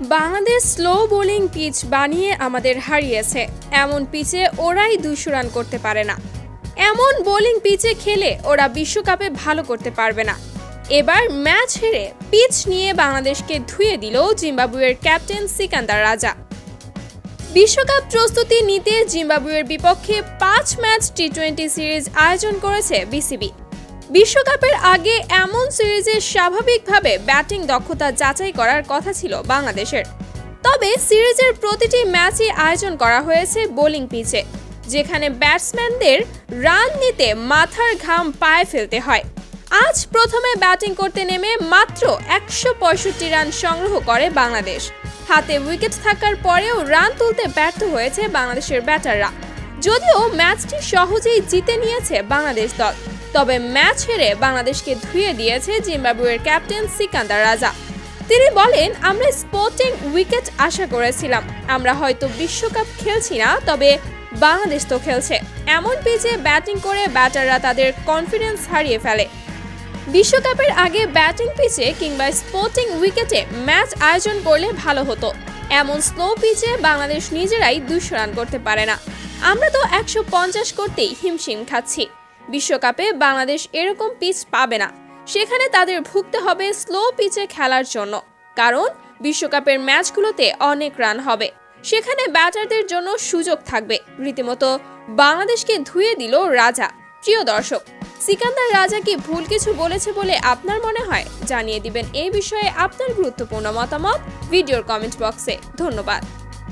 Bangladesh slow bowling pitch বানিয়ে আমাদের হারিয়েছে। এমন পিচে ওরাই দুশো রান করতে পারে না। এমন বোলিং পিচে খেলে ওরা বিশ্বকাপে ভালো করতে পারবে না। এবার ম্যাচ হেরে পিচ নিয়ে বাংলাদেশকে ধুয়ে দিল জিম্বাবুয়ের ক্যাপ্টেন সিকান্দার রাজা। বিশ্বকাপ প্রস্তুতি নিতে জিম্বাবুয়ের বিপক্ষে পাঁচ ম্যাচ টি টোয়েন্টি সিরিজ আয়োজন করেছে বিসিবি। বিশ্বকাপের আগে এমন সিরিজে স্বাভাবিকভাবে ব্যাটিং দক্ষতা যাচাই করার কথা ছিল বাংলাদেশের। তবে সিরিজের প্রতিটি ম্যাচই আয়োজন করা হয়েছে বোলিং পিচে, যেখানে ব্যাটসম্যানদের রান নিতে মাথার ঘাম পায়ে ফেলতে হয়। আজ প্রথমে ব্যাটিং করতে নেমে মাত্র একশো পঁয়ষট্টি রান সংগ্রহ করে বাংলাদেশ। হাতে উইকেট থাকার পরেও রান তুলতে ব্যর্থ হয়েছে বাংলাদেশের ব্যাটাররা। যদিও ম্যাচটি সহজেই জিতে নিয়েছে বাংলাদেশ দল। তবে ম্যাচ হেরে বাংলাদেশকে ধুয়ে দিয়েছে জিম্বাবুয়ের ক্যাপ্টেন সিকান্দার রাজা। তিনি বলেন, আমরা স্পোর্টিং উইকেট আশা করেছিলাম। আমরা হয়তো বিশ্বকাপ খেলছি না, তবে বাংলাদেশ তো খেলছে। এমন পিচে ব্যাটিং করে ব্যাটাররা তাদের কনফিডেন্স হারিয়ে ফেলে। বিশ্বকাপের আগে ব্যাটিং পিচে কিংবা স্পোর্টিং উইকেটে ম্যাচ আয়োজন করলে ভালো হতো। এমন স্লো পিচে বাংলাদেশ নিজেরাই দুশো রান করতে পারে না। আমরা তো একশো পঞ্চাশ করতেই হিমশিম খাচ্ছি। বিশ্বকাপে বাংলাদেশ এরকম পিচ পাবে না। সেখানে তাদের ভুগতে হবে স্লো পিচে খেলার জন্য। কারণ বিশ্বকাপের ম্যাচগুলোতে অনেক রান হবে। সেখানে ব্যাটারদের জন্য সুযোগ থাকবে। রীতিমতো বাংলাদেশকে ধুয়ে দিল রাজা। প্রিয় দর্শক, সিকান্দার রাজা কি ভুল কিছু বলেছে বলে আপনার মনে হয়? জানিয়ে দিবেন এই বিষয়ে আপনার গুরুত্বপূর্ণ মতামত ভিডিওর কমেন্ট বক্সে। ধন্যবাদ।